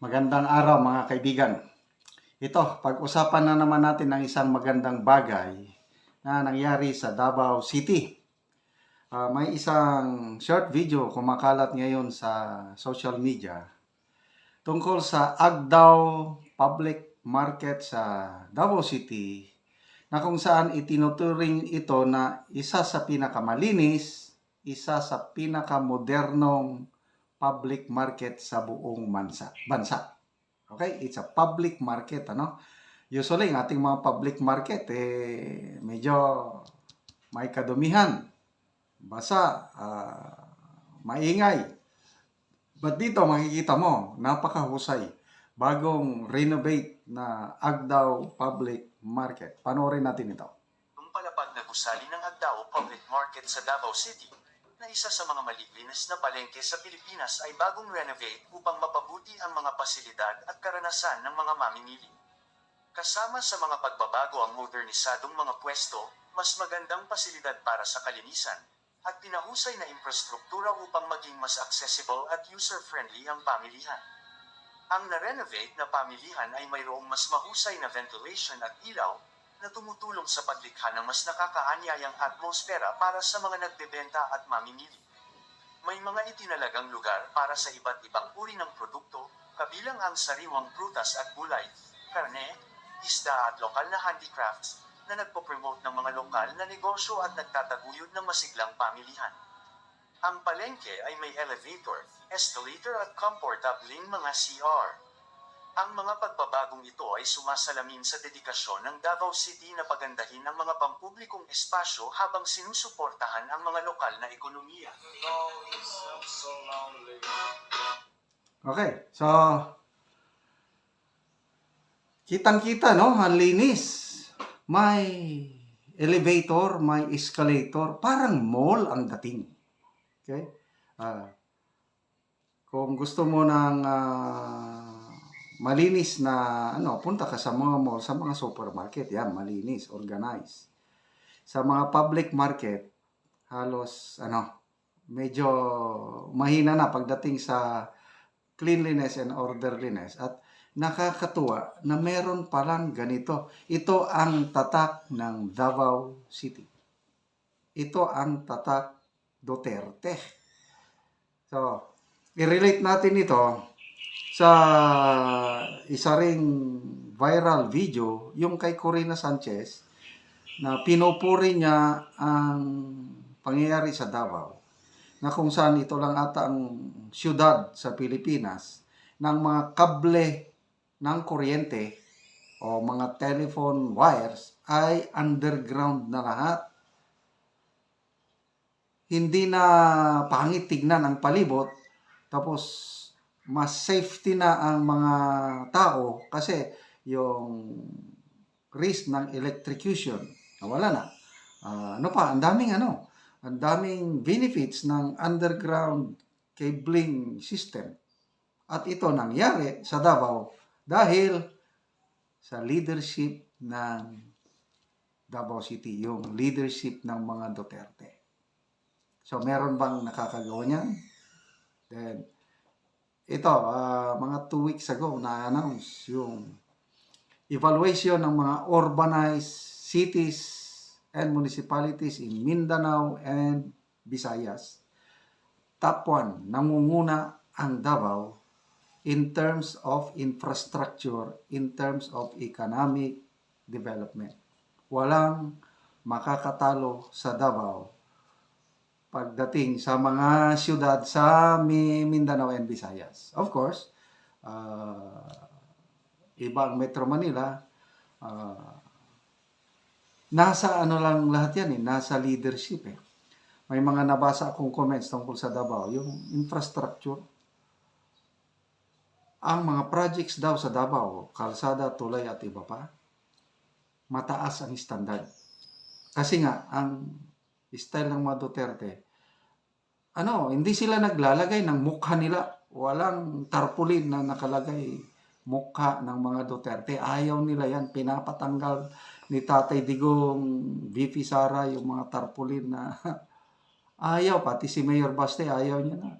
Magandang araw mga kaibigan. Ito, pag-usapan na naman natin ng isang magandang bagay na nangyari sa Davao City. Ah, may isang short video kumakalat ngayon sa social media tungkol sa Agdao Public Market sa Davao City na kung saan itinuturing ito na isa sa pinakamalinis, isa sa pinakamodernong public market sa buong bansa. bansa. Okay? It's a public market, ano? Usually, ang ating mga public market, eh, medyo may kadumihan, basa, ah, maingay. But dito, makikita mo, napakahusay. Bagong renovate na Agdao Public Market. Panoorin natin ito. Nung palapag na gusali ng Agdao Public Market sa Davao City, na isa sa mga malilinis na palengke sa Pilipinas ay bagong renovate upang mapabuti ang mga pasilidad at karanasan ng mga mamimili. Kasama sa mga pagbabago ang modernisadong mga pwesto, mas magandang pasilidad para sa kalinisan, at pinahusay na infrastruktura upang maging mas accessible at user-friendly ang pamilihan. Ang na-renovate na pamilihan ay mayroong mas mahusay na ventilation at ilaw na tumutulong sa paglikha ng mas nakakaanyayang atmosfera para sa mga nagbebenta at mamimili. May mga itinalagang lugar para sa iba't ibang uri ng produkto, kabilang ang sariwang prutas at gulay, karne, isda at lokal na handicrafts na nagpo-promote ng mga lokal na negosyo at nagtataguyod ng masiglang pamilihan. Ang palengke ay may elevator, escalator at comfortabling mga CR. Ang mga pagbabagong ito ay sumasalamin sa dedikasyon ng Davao City na pagandahin ang mga pampublikong espasyo habang sinusuportahan ang mga lokal na ekonomiya. Okay, so kitang-kita no, ang linis. May elevator, may escalator, parang mall ang dating. Okay? Ah, kung gusto mo ng ah, malinis na ano, punta ka sa mga mall, sa mga supermarket, yan, malinis, organized. Sa mga public market, halos ano, medyo mahina na pagdating sa cleanliness and orderliness at nakakatuwa na meron palang ganito. Ito ang tatak ng Davao City. Ito ang tatak Duterte. So, i-relate natin ito sa isa ring viral video, yung kay Corina Sanchez, na pinupuri niya ang pangyayari sa Davao na kung saan ito lang ata ang syudad sa Pilipinas ng mga kable ng kuryente o mga telephone wires ay underground na lahat. Hindi na pangit tignan ang palibot tapos mas safety na ang mga tao kasi yung risk ng electrocution nawala na. Ah, ano pa, ang daming ano, ang daming benefits ng underground cabling system. At ito nangyari sa Davao dahil sa leadership ng Davao City, yung leadership ng mga Duterte. So, meron bang nakakagawa niyan? Then, ito, ah, mga two weeks ago, na-announce yung evaluation ng mga urbanized cities and municipalities in Mindanao and Visayas. Top 1, nangunguna ang Davao in terms of infrastructure, in terms of economic development. Walang makakatalo sa Davao pagdating sa mga siyudad sa Mi- Mindanao and Visayas. Of course, uh, ibang Metro Manila, uh, nasa ano lang lahat yan eh, nasa leadership eh. May mga nabasa akong comments tungkol sa Davao, yung infrastructure. Ang mga projects daw sa Davao, kalsada, tulay at iba pa, mataas ang standard. Kasi nga, ang style ng mga Duterte, ano, hindi sila naglalagay ng mukha nila. Walang tarpaulin na nakalagay mukha ng mga Duterte. Ayaw nila yan. Pinapatanggal ni Tatay Digong, VP Sara, yung mga tarpaulin na ayaw. Pati si Mayor Baste, ayaw niya na.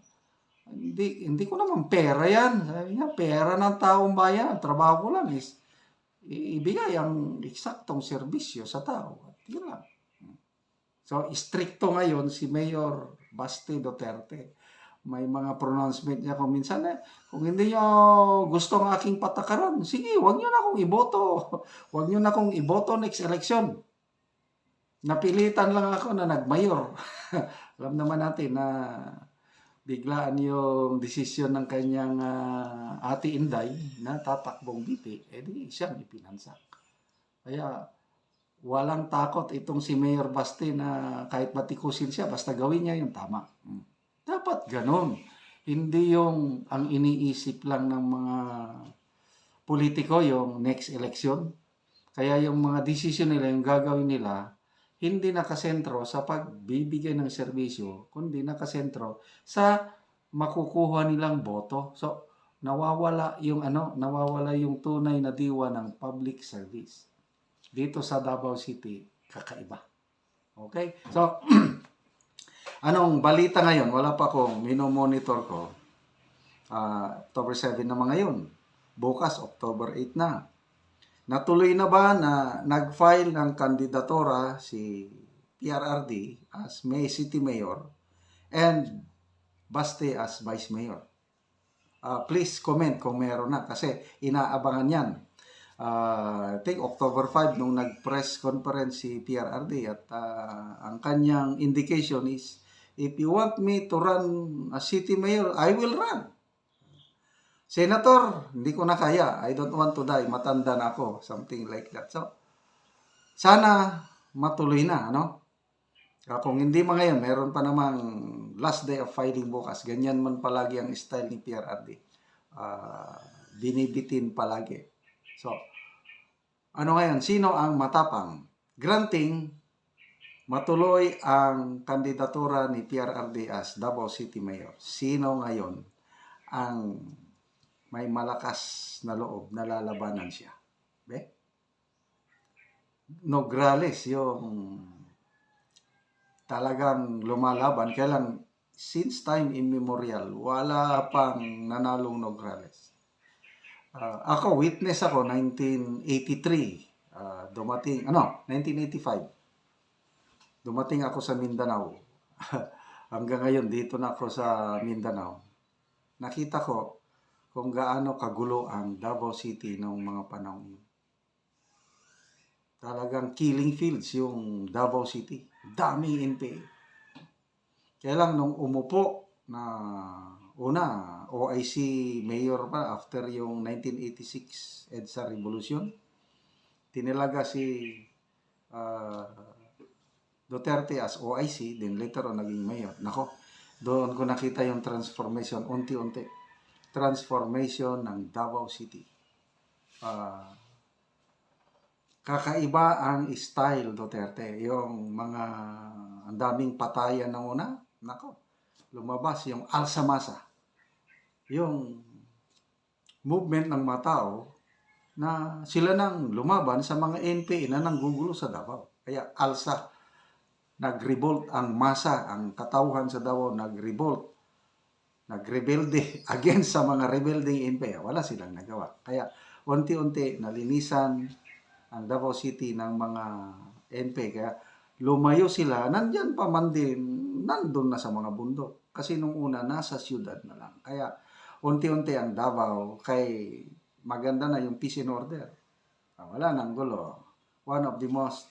Hindi, hindi ko naman pera yan. Sabi niya, pera ng taong bayan. Trabaho ko lang is ibigay ang eksaktong serbisyo sa tao. At yun lang. So, stricto ngayon si Mayor Basti Duterte. May mga pronouncement niya kung minsan eh, kung hindi niyo gusto ang aking patakaran, sige, wag niyo na akong iboto. Wag niyo na akong iboto next election. Napilitan lang ako na nagmayor. Alam naman natin na biglaan yung desisyon ng kanyang ah, ate Inday na tatakbong BP, eh di siyang ipinansak. Kaya walang takot itong si Mayor Basti na kahit batikusin siya, basta gawin niya yung tama. Mm. Dapat ganon. Hindi yung ang iniisip lang ng mga politiko yung next election. Kaya yung mga desisyon nila, yung gagawin nila, hindi nakasentro sa pagbibigay ng serbisyo, kundi nakasentro sa makukuha nilang boto. So, nawawala yung ano, nawawala yung tunay na diwa ng public service. Dito sa Davao City, kakaiba. Okay? So, anong balita ngayon? Wala pa akong minomonitor ko. Ah, October 7 na mga yun. Bukas, October 8 na. Natuloy na ba na nag-file ng kandidatura si PRRD as May City Mayor and Baste as Vice Mayor? Ah, please comment kung meron na kasi inaabangan yan. Ah, I think October 5 nung nag-press conference si PRRD at ah, ang kanyang indication is if you want me to run as city mayor, I will run. Senator, hindi ko na kaya. I don't want to die. Matanda na ako. Something like that. So, sana matuloy na, ano? Ah, Kung hindi man ngayon, meron pa namang last day of filing bukas. Ganyan man palagi ang style ni PRRD. Ah, binibitin palagi. So, ano ngayon? Sino ang matapang? Granting, matuloy ang kandidatura ni PRRD as Davao City Mayor. Sino ngayon ang may malakas na loob na lalabanan siya. Be? Nograles yung talagang lumalaban. Kaya lang, since time immemorial, wala pang nanalong Nograles. Ah, ako, witness ako, 1983. ah, dumating, ano, 1985. Dumating ako sa Mindanao. Hanggang ngayon, dito na ako sa Mindanao. Nakita ko, kung gaano kagulo ang Davao City noong mga panahon yun. Talagang killing fields yung Davao City. Daming NPA. Kaya lang nung umupo na una, OIC mayor pa after yung 1986 EDSA Revolution, tinilaga si ah, Duterte as OIC, then later on naging mayor. Nako, doon ko nakita yung transformation unti-unti transformation ng Davao City. Ah, kakaiba ang style Duterte. Yung mga ang daming patayan ng una, nako, lumabas yung alsamasa. Yung movement ng mga tao na sila nang lumaban sa mga NPA na nanggugulo sa Davao. Kaya alsa, nag-revolt ang masa, ang katauhan sa Davao nag-revolt nagrebelde against sa mga rebelding NPA. Wala silang nagawa. Kaya unti-unti nalinisan ang Davao City ng mga NPA. Kaya lumayo sila, nandyan pa man din, nandun na sa mga bundok. Kasi nung una, nasa siyudad na lang. Kaya unti-unti ang Davao, kay maganda na yung peace and order. Ah, wala nang gulo. One of the most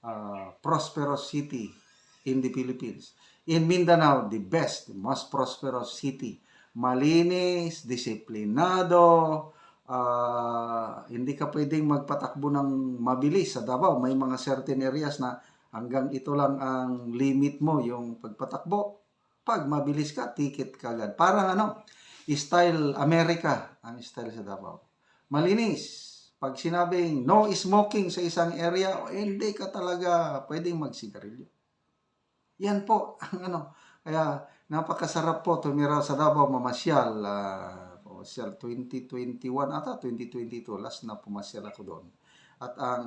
uh, prosperous city in the Philippines. In Mindanao, the best, most prosperous city. Malinis, disiplinado, ah, hindi ka pwedeng magpatakbo ng mabilis sa Davao. May mga certain areas na hanggang ito lang ang limit mo, yung pagpatakbo. Pag mabilis ka, ticket ka agad. Parang ano, style America ang style sa Davao. Malinis. Pag sinabing no smoking sa isang area, hindi ka talaga pwedeng magsigarilyo. Yan po ang ano. Kaya napakasarap po tumira sa Davao mamasyal. ah, pamasyal 2021 ata 2022 last na pumasyal ako doon. At ang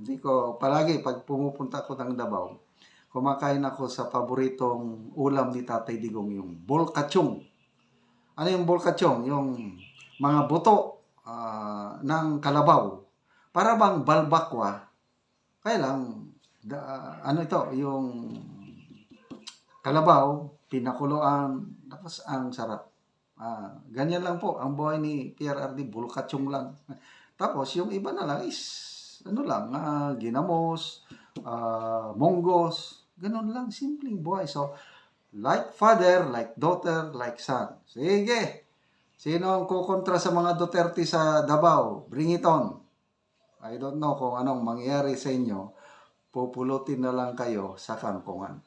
hindi ko palagi pag pumupunta ako ng Davao, kumakain ako sa paboritong ulam ni Tatay Digong yung bolkachong. Ano yung bulkachong? Yung mga buto ah, ng kalabaw. Para bang balbakwa. Kaya lang, da- ano ito, yung kalabaw, pinakuloan, tapos ang sarap. Ah, ganyan lang po ang buhay ni PRRD, bulkachong lang. Tapos yung iba na lang is ano lang, ah, ginamos, ah, monggos, ganun lang simpleng buhay. So like father, like daughter, like son. Sige. Sino ang kukontra sa mga Duterte sa Davao? Bring it on. I don't know kung anong mangyayari sa inyo. Pupulutin na lang kayo sa kangkungan.